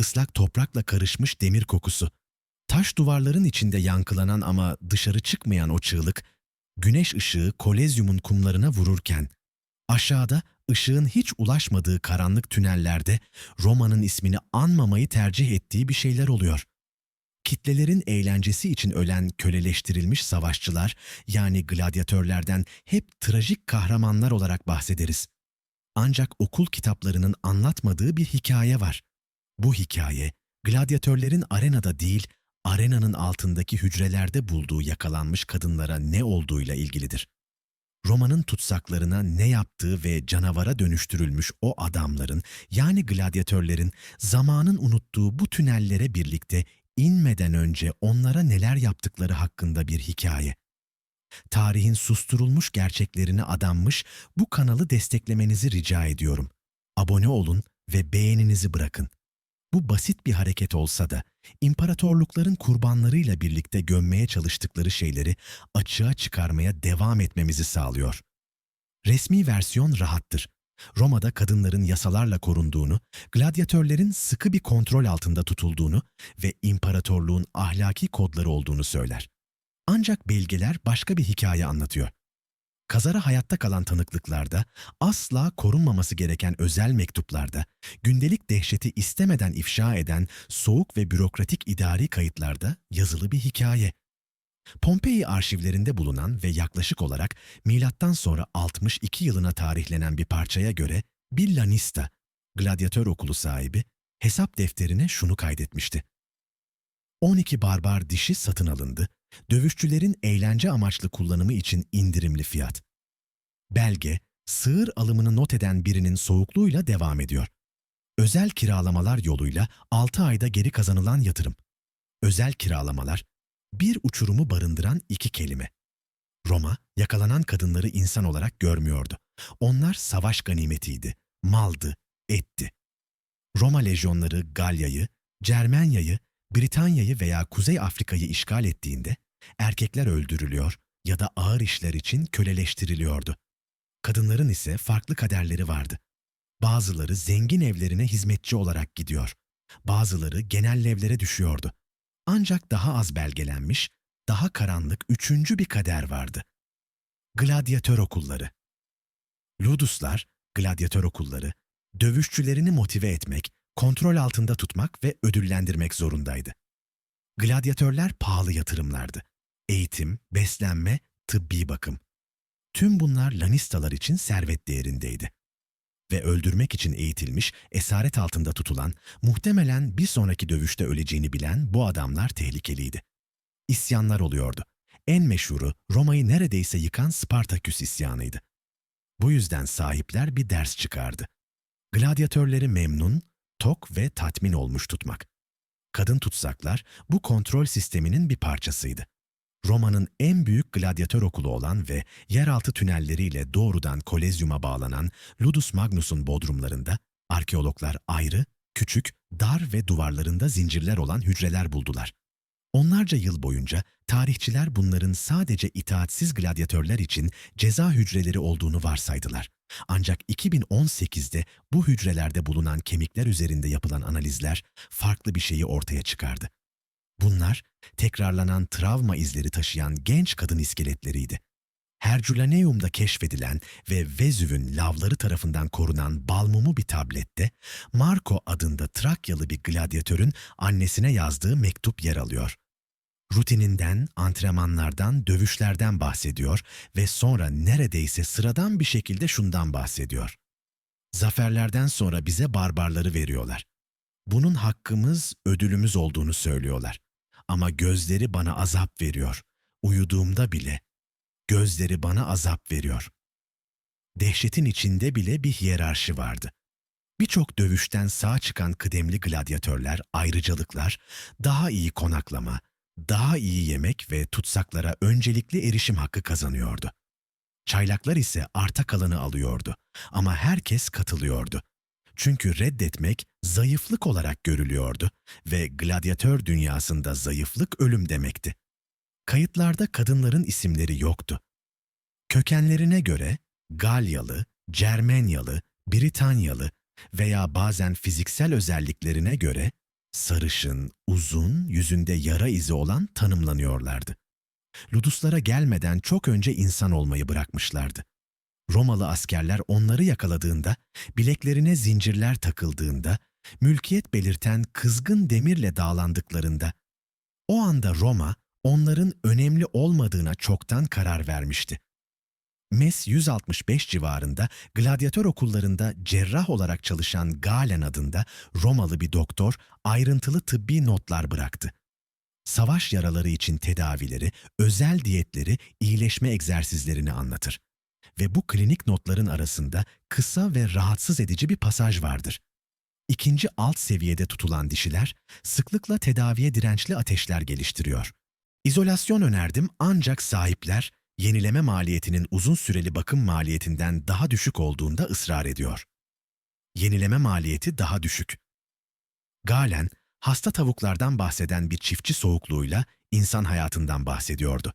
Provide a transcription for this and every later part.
ıslak toprakla karışmış demir kokusu. Taş duvarların içinde yankılanan ama dışarı çıkmayan o çığlık, güneş ışığı kolezyumun kumlarına vururken, aşağıda ışığın hiç ulaşmadığı karanlık tünellerde Roma'nın ismini anmamayı tercih ettiği bir şeyler oluyor. Kitlelerin eğlencesi için ölen köleleştirilmiş savaşçılar yani gladyatörlerden hep trajik kahramanlar olarak bahsederiz. Ancak okul kitaplarının anlatmadığı bir hikaye var. Bu hikaye, gladyatörlerin arenada değil, arenanın altındaki hücrelerde bulduğu yakalanmış kadınlara ne olduğuyla ilgilidir. Roma'nın tutsaklarına ne yaptığı ve canavara dönüştürülmüş o adamların yani gladyatörlerin zamanın unuttuğu bu tünellere birlikte inmeden önce onlara neler yaptıkları hakkında bir hikaye. Tarihin susturulmuş gerçeklerine adanmış bu kanalı desteklemenizi rica ediyorum. Abone olun ve beğeninizi bırakın. Bu basit bir hareket olsa da imparatorlukların kurbanlarıyla birlikte gömmeye çalıştıkları şeyleri açığa çıkarmaya devam etmemizi sağlıyor. Resmi versiyon rahattır. Roma'da kadınların yasalarla korunduğunu, gladyatörlerin sıkı bir kontrol altında tutulduğunu ve imparatorluğun ahlaki kodları olduğunu söyler. Ancak belgeler başka bir hikaye anlatıyor. Kazara hayatta kalan tanıklıklarda, asla korunmaması gereken özel mektuplarda, gündelik dehşeti istemeden ifşa eden soğuk ve bürokratik idari kayıtlarda yazılı bir hikaye. Pompei arşivlerinde bulunan ve yaklaşık olarak milattan sonra 62 yılına tarihlenen bir parçaya göre bir Lanista, gladyatör okulu sahibi, hesap defterine şunu kaydetmişti. 12 barbar dişi satın alındı, dövüşçülerin eğlence amaçlı kullanımı için indirimli fiyat. Belge, sığır alımını not eden birinin soğukluğuyla devam ediyor. Özel kiralamalar yoluyla 6 ayda geri kazanılan yatırım. Özel kiralamalar, bir uçurumu barındıran iki kelime. Roma, yakalanan kadınları insan olarak görmüyordu. Onlar savaş ganimetiydi, maldı, etti. Roma lejyonları Galya'yı, Cermenya'yı, Britanya'yı veya Kuzey Afrika'yı işgal ettiğinde erkekler öldürülüyor ya da ağır işler için köleleştiriliyordu. Kadınların ise farklı kaderleri vardı. Bazıları zengin evlerine hizmetçi olarak gidiyor. Bazıları genel evlere düşüyordu. Ancak daha az belgelenmiş, daha karanlık üçüncü bir kader vardı. Gladyatör okulları. Luduslar, gladyatör okulları, dövüşçülerini motive etmek, kontrol altında tutmak ve ödüllendirmek zorundaydı. Gladyatörler pahalı yatırımlardı. Eğitim, beslenme, tıbbi bakım. Tüm bunlar Lannistalar için servet değerindeydi. Ve öldürmek için eğitilmiş, esaret altında tutulan, muhtemelen bir sonraki dövüşte öleceğini bilen bu adamlar tehlikeliydi. İsyanlar oluyordu. En meşhuru Roma'yı neredeyse yıkan Spartaküs isyanıydı. Bu yüzden sahipler bir ders çıkardı. Gladyatörleri memnun, tok ve tatmin olmuş tutmak. Kadın tutsaklar bu kontrol sisteminin bir parçasıydı. Roma'nın en büyük gladyatör okulu olan ve yeraltı tünelleriyle doğrudan Kolezyum'a bağlanan Ludus Magnus'un bodrumlarında arkeologlar ayrı, küçük, dar ve duvarlarında zincirler olan hücreler buldular. Onlarca yıl boyunca tarihçiler bunların sadece itaatsiz gladyatörler için ceza hücreleri olduğunu varsaydılar. Ancak 2018'de bu hücrelerde bulunan kemikler üzerinde yapılan analizler farklı bir şeyi ortaya çıkardı. Bunlar tekrarlanan travma izleri taşıyan genç kadın iskeletleriydi. Herculaneum'da keşfedilen ve Vezüv'ün lavları tarafından korunan balmumu bir tablette Marco adında Trakyalı bir gladyatörün annesine yazdığı mektup yer alıyor. Rutininden, antrenmanlardan, dövüşlerden bahsediyor ve sonra neredeyse sıradan bir şekilde şundan bahsediyor. Zaferlerden sonra bize barbarları veriyorlar. Bunun hakkımız, ödülümüz olduğunu söylüyorlar. Ama gözleri bana azap veriyor. Uyuduğumda bile gözleri bana azap veriyor. Dehşetin içinde bile bir hiyerarşi vardı. Birçok dövüşten sağ çıkan kıdemli gladyatörler, ayrıcalıklar, daha iyi konaklama, daha iyi yemek ve tutsaklara öncelikli erişim hakkı kazanıyordu. Çaylaklar ise arta kalanı alıyordu ama herkes katılıyordu. Çünkü reddetmek zayıflık olarak görülüyordu ve gladyatör dünyasında zayıflık ölüm demekti. Kayıtlarda kadınların isimleri yoktu. Kökenlerine göre Galyalı, Cermenyalı, Britanyalı veya bazen fiziksel özelliklerine göre sarışın, uzun, yüzünde yara izi olan tanımlanıyorlardı. Luduslara gelmeden çok önce insan olmayı bırakmışlardı. Romalı askerler onları yakaladığında, bileklerine zincirler takıldığında, mülkiyet belirten kızgın demirle dağlandıklarında, o anda Roma onların önemli olmadığına çoktan karar vermişti. MES 165 civarında gladyatör okullarında cerrah olarak çalışan Galen adında Romalı bir doktor ayrıntılı tıbbi notlar bıraktı. Savaş yaraları için tedavileri, özel diyetleri, iyileşme egzersizlerini anlatır. Ve bu klinik notların arasında kısa ve rahatsız edici bir pasaj vardır. İkinci alt seviyede tutulan dişiler sıklıkla tedaviye dirençli ateşler geliştiriyor. İzolasyon önerdim ancak sahipler yenileme maliyetinin uzun süreli bakım maliyetinden daha düşük olduğunda ısrar ediyor. Yenileme maliyeti daha düşük. Galen, hasta tavuklardan bahseden bir çiftçi soğukluğuyla insan hayatından bahsediyordu.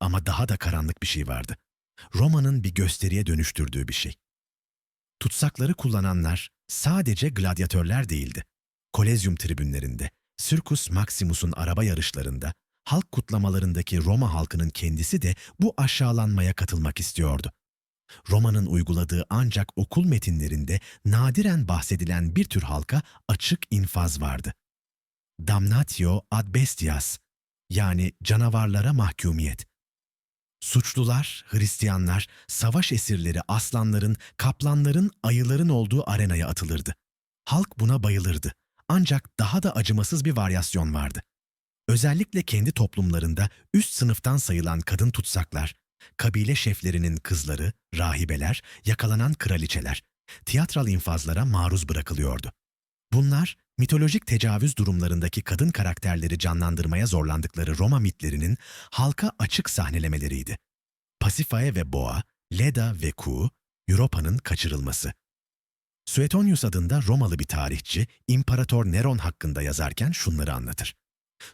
Ama daha da karanlık bir şey vardı. Roma'nın bir gösteriye dönüştürdüğü bir şey. Tutsakları kullananlar sadece gladyatörler değildi. Kolezyum tribünlerinde, Circus Maximus'un araba yarışlarında, halk kutlamalarındaki Roma halkının kendisi de bu aşağılanmaya katılmak istiyordu. Roma'nın uyguladığı ancak okul metinlerinde nadiren bahsedilen bir tür halka açık infaz vardı. Damnatio ad bestias yani canavarlara mahkumiyet. Suçlular, Hristiyanlar, savaş esirleri aslanların, kaplanların, ayıların olduğu arenaya atılırdı. Halk buna bayılırdı. Ancak daha da acımasız bir varyasyon vardı. Özellikle kendi toplumlarında üst sınıftan sayılan kadın tutsaklar, kabile şeflerinin kızları, rahibeler, yakalanan kraliçeler, tiyatral infazlara maruz bırakılıyordu. Bunlar, mitolojik tecavüz durumlarındaki kadın karakterleri canlandırmaya zorlandıkları Roma mitlerinin halka açık sahnelemeleriydi. Pasifae ve Boğa, Leda ve Ku, Europa'nın kaçırılması. Suetonius adında Romalı bir tarihçi, İmparator Neron hakkında yazarken şunları anlatır.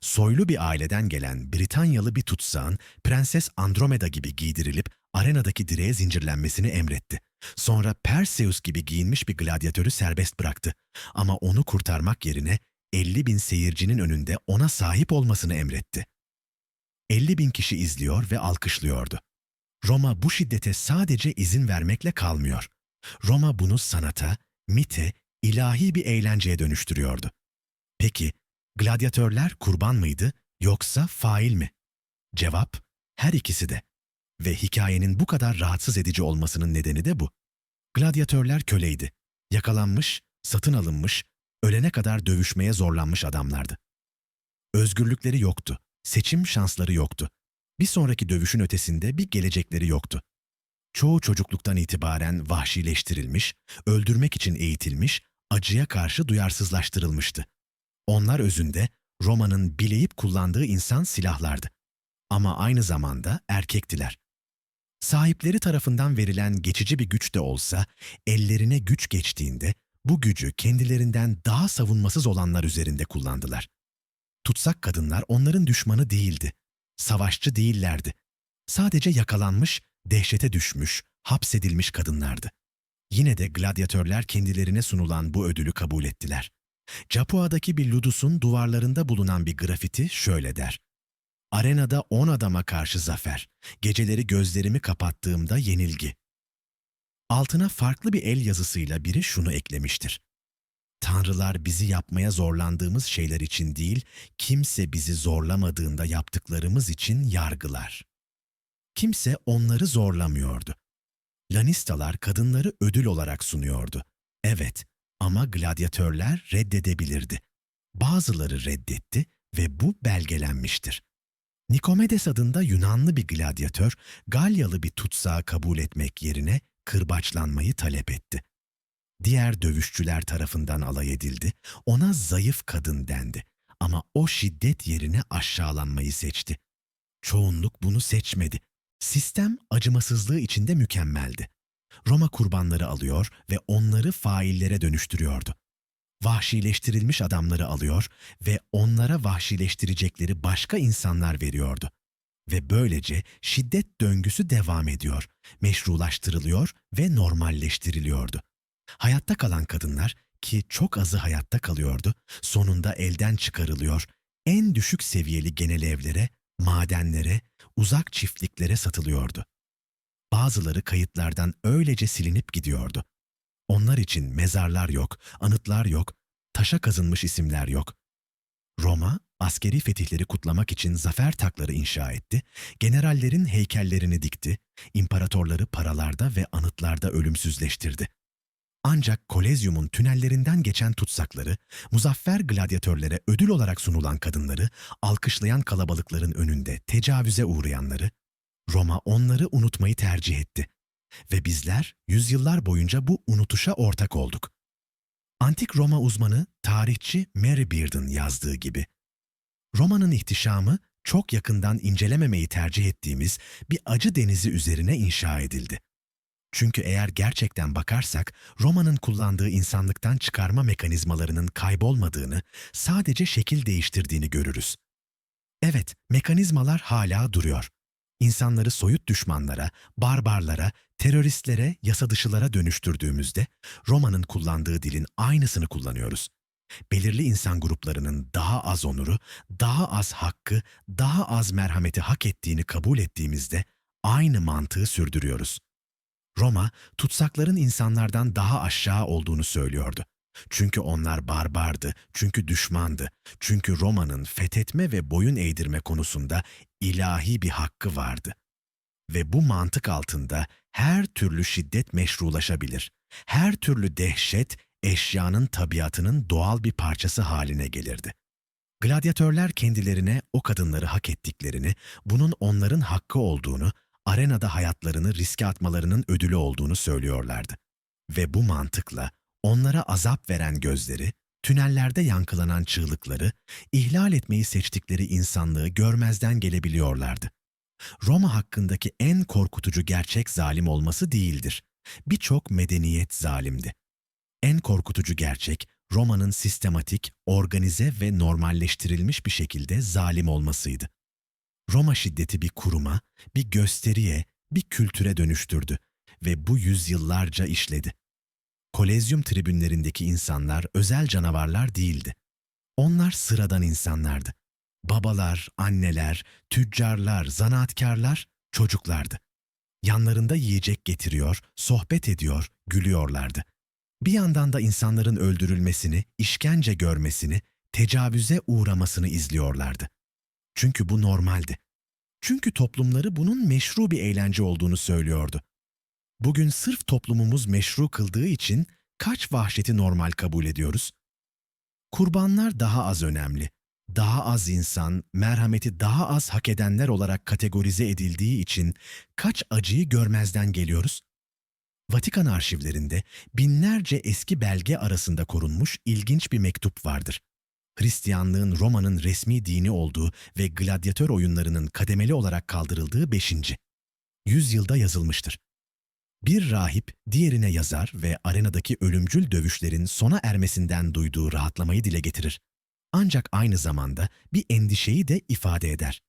Soylu bir aileden gelen Britanyalı bir tutsağın Prenses Andromeda gibi giydirilip arenadaki direğe zincirlenmesini emretti. Sonra Perseus gibi giyinmiş bir gladyatörü serbest bıraktı. Ama onu kurtarmak yerine 50 bin seyircinin önünde ona sahip olmasını emretti. 50 bin kişi izliyor ve alkışlıyordu. Roma bu şiddete sadece izin vermekle kalmıyor. Roma bunu sanata, mite, ilahi bir eğlenceye dönüştürüyordu. Peki, gladyatörler kurban mıydı yoksa fail mi? Cevap, her ikisi de. Ve hikayenin bu kadar rahatsız edici olmasının nedeni de bu. Gladyatörler köleydi. Yakalanmış, satın alınmış, ölene kadar dövüşmeye zorlanmış adamlardı. Özgürlükleri yoktu, seçim şansları yoktu. Bir sonraki dövüşün ötesinde bir gelecekleri yoktu. Çoğu çocukluktan itibaren vahşileştirilmiş, öldürmek için eğitilmiş, acıya karşı duyarsızlaştırılmıştı. Onlar özünde Roma'nın bileyip kullandığı insan silahlardı. Ama aynı zamanda erkektiler. Sahipleri tarafından verilen geçici bir güç de olsa, ellerine güç geçtiğinde bu gücü kendilerinden daha savunmasız olanlar üzerinde kullandılar. Tutsak kadınlar onların düşmanı değildi. Savaşçı değillerdi. Sadece yakalanmış, dehşete düşmüş, hapsedilmiş kadınlardı. Yine de gladyatörler kendilerine sunulan bu ödülü kabul ettiler. Capua'daki bir ludus'un duvarlarında bulunan bir grafiti şöyle der. Arenada on adama karşı zafer, geceleri gözlerimi kapattığımda yenilgi. Altına farklı bir el yazısıyla biri şunu eklemiştir. Tanrılar bizi yapmaya zorlandığımız şeyler için değil, kimse bizi zorlamadığında yaptıklarımız için yargılar. Kimse onları zorlamıyordu. Lanistalar kadınları ödül olarak sunuyordu. Evet ama gladyatörler reddedebilirdi. Bazıları reddetti ve bu belgelenmiştir. Nikomedes adında Yunanlı bir gladyatör, Galyalı bir tutsağı kabul etmek yerine kırbaçlanmayı talep etti. Diğer dövüşçüler tarafından alay edildi, ona zayıf kadın dendi ama o şiddet yerine aşağılanmayı seçti. Çoğunluk bunu seçmedi. Sistem acımasızlığı içinde mükemmeldi. Roma kurbanları alıyor ve onları faillere dönüştürüyordu. Vahşileştirilmiş adamları alıyor ve onlara vahşileştirecekleri başka insanlar veriyordu. Ve böylece şiddet döngüsü devam ediyor, meşrulaştırılıyor ve normalleştiriliyordu. Hayatta kalan kadınlar ki çok azı hayatta kalıyordu, sonunda elden çıkarılıyor, en düşük seviyeli genel evlere, madenlere, uzak çiftliklere satılıyordu. Bazıları kayıtlardan öylece silinip gidiyordu. Onlar için mezarlar yok, anıtlar yok, taşa kazınmış isimler yok. Roma, askeri fetihleri kutlamak için zafer takları inşa etti, generallerin heykellerini dikti, imparatorları paralarda ve anıtlarda ölümsüzleştirdi. Ancak Kolezyum'un tünellerinden geçen tutsakları, muzaffer gladyatörlere ödül olarak sunulan kadınları, alkışlayan kalabalıkların önünde tecavüze uğrayanları, Roma onları unutmayı tercih etti. Ve bizler yüzyıllar boyunca bu unutuşa ortak olduk. Antik Roma uzmanı, tarihçi Mary Beard'ın yazdığı gibi, Roma'nın ihtişamı çok yakından incelememeyi tercih ettiğimiz bir acı denizi üzerine inşa edildi. Çünkü eğer gerçekten bakarsak Roma'nın kullandığı insanlıktan çıkarma mekanizmalarının kaybolmadığını, sadece şekil değiştirdiğini görürüz. Evet, mekanizmalar hala duruyor. İnsanları soyut düşmanlara, barbarlara, teröristlere, yasa dışılara dönüştürdüğümüzde Roma'nın kullandığı dilin aynısını kullanıyoruz. Belirli insan gruplarının daha az onuru, daha az hakkı, daha az merhameti hak ettiğini kabul ettiğimizde aynı mantığı sürdürüyoruz. Roma, tutsakların insanlardan daha aşağı olduğunu söylüyordu. Çünkü onlar barbardı, çünkü düşmandı, çünkü Roma'nın fethetme ve boyun eğdirme konusunda ilahi bir hakkı vardı. Ve bu mantık altında her türlü şiddet meşrulaşabilir. Her türlü dehşet eşyanın tabiatının doğal bir parçası haline gelirdi. Gladyatörler kendilerine o kadınları hak ettiklerini, bunun onların hakkı olduğunu, arenada hayatlarını riske atmalarının ödülü olduğunu söylüyorlardı. Ve bu mantıkla onlara azap veren gözleri, tünellerde yankılanan çığlıkları, ihlal etmeyi seçtikleri insanlığı görmezden gelebiliyorlardı. Roma hakkındaki en korkutucu gerçek zalim olması değildir. Birçok medeniyet zalimdi. En korkutucu gerçek Roma'nın sistematik, organize ve normalleştirilmiş bir şekilde zalim olmasıydı. Roma şiddeti bir kuruma, bir gösteriye, bir kültüre dönüştürdü ve bu yüzyıllarca işledi. Kolezyum tribünlerindeki insanlar özel canavarlar değildi. Onlar sıradan insanlardı. Babalar, anneler, tüccarlar, zanaatkarlar, çocuklardı. Yanlarında yiyecek getiriyor, sohbet ediyor, gülüyorlardı. Bir yandan da insanların öldürülmesini, işkence görmesini, tecavüze uğramasını izliyorlardı. Çünkü bu normaldi. Çünkü toplumları bunun meşru bir eğlence olduğunu söylüyordu. Bugün sırf toplumumuz meşru kıldığı için kaç vahşeti normal kabul ediyoruz? Kurbanlar daha az önemli. Daha az insan, merhameti daha az hak edenler olarak kategorize edildiği için kaç acıyı görmezden geliyoruz? Vatikan arşivlerinde binlerce eski belge arasında korunmuş ilginç bir mektup vardır. Hristiyanlığın Roma'nın resmi dini olduğu ve gladyatör oyunlarının kademeli olarak kaldırıldığı 5. yüzyılda yazılmıştır. Bir rahip diğerine yazar ve arenadaki ölümcül dövüşlerin sona ermesinden duyduğu rahatlamayı dile getirir. Ancak aynı zamanda bir endişeyi de ifade eder.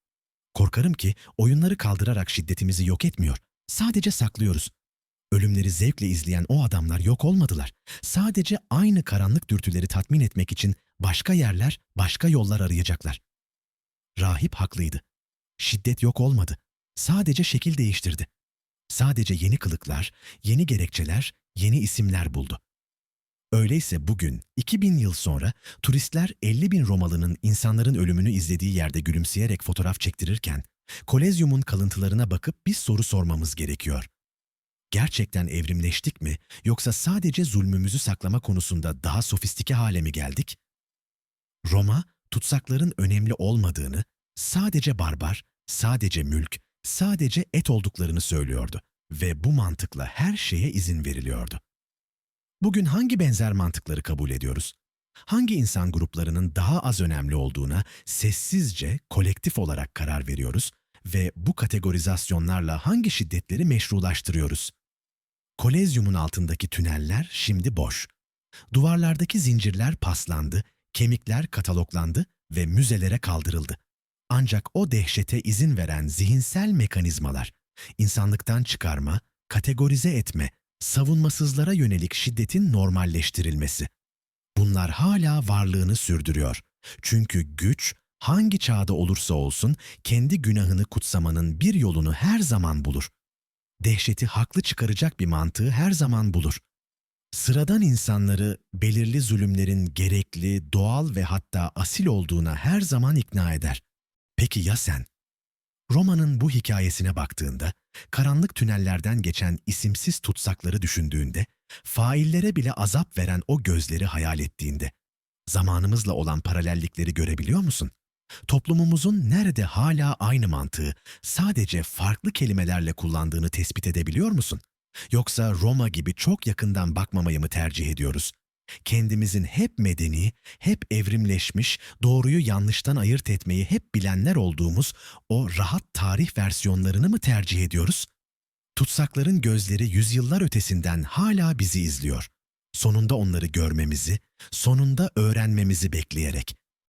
Korkarım ki oyunları kaldırarak şiddetimizi yok etmiyor, sadece saklıyoruz. Ölümleri zevkle izleyen o adamlar yok olmadılar. Sadece aynı karanlık dürtüleri tatmin etmek için başka yerler, başka yollar arayacaklar. Rahip haklıydı. Şiddet yok olmadı. Sadece şekil değiştirdi. Sadece yeni kılıklar, yeni gerekçeler, yeni isimler buldu. Öyleyse bugün, 2000 yıl sonra turistler 50 bin Romalı'nın insanların ölümünü izlediği yerde gülümseyerek fotoğraf çektirirken, Kolezyum'un kalıntılarına bakıp bir soru sormamız gerekiyor. Gerçekten evrimleştik mi yoksa sadece zulmümüzü saklama konusunda daha sofistike hale mi geldik? Roma, tutsakların önemli olmadığını, sadece barbar, sadece mülk, sadece et olduklarını söylüyordu ve bu mantıkla her şeye izin veriliyordu. Bugün hangi benzer mantıkları kabul ediyoruz? Hangi insan gruplarının daha az önemli olduğuna sessizce, kolektif olarak karar veriyoruz ve bu kategorizasyonlarla hangi şiddetleri meşrulaştırıyoruz? Kolezyumun altındaki tüneller şimdi boş. Duvarlardaki zincirler paslandı, kemikler kataloglandı ve müzelere kaldırıldı. Ancak o dehşete izin veren zihinsel mekanizmalar, insanlıktan çıkarma, kategorize etme, savunmasızlara yönelik şiddetin normalleştirilmesi. bunlar hala varlığını sürdürüyor. Çünkü güç hangi çağda olursa olsun kendi günahını kutsamanın bir yolunu her zaman bulur. Dehşeti haklı çıkaracak bir mantığı her zaman bulur. Sıradan insanları belirli zulümlerin gerekli, doğal ve hatta asil olduğuna her zaman ikna eder. Peki ya sen? Roma'nın bu hikayesine baktığında, karanlık tünellerden geçen isimsiz tutsakları düşündüğünde, faillere bile azap veren o gözleri hayal ettiğinde, zamanımızla olan paralellikleri görebiliyor musun? Toplumumuzun nerede hala aynı mantığı, sadece farklı kelimelerle kullandığını tespit edebiliyor musun? Yoksa Roma gibi çok yakından bakmamayı mı tercih ediyoruz? Kendimizin hep medeni, hep evrimleşmiş, doğruyu yanlıştan ayırt etmeyi hep bilenler olduğumuz o rahat tarih versiyonlarını mı tercih ediyoruz? Tutsakların gözleri yüzyıllar ötesinden hala bizi izliyor. Sonunda onları görmemizi, sonunda öğrenmemizi bekleyerek.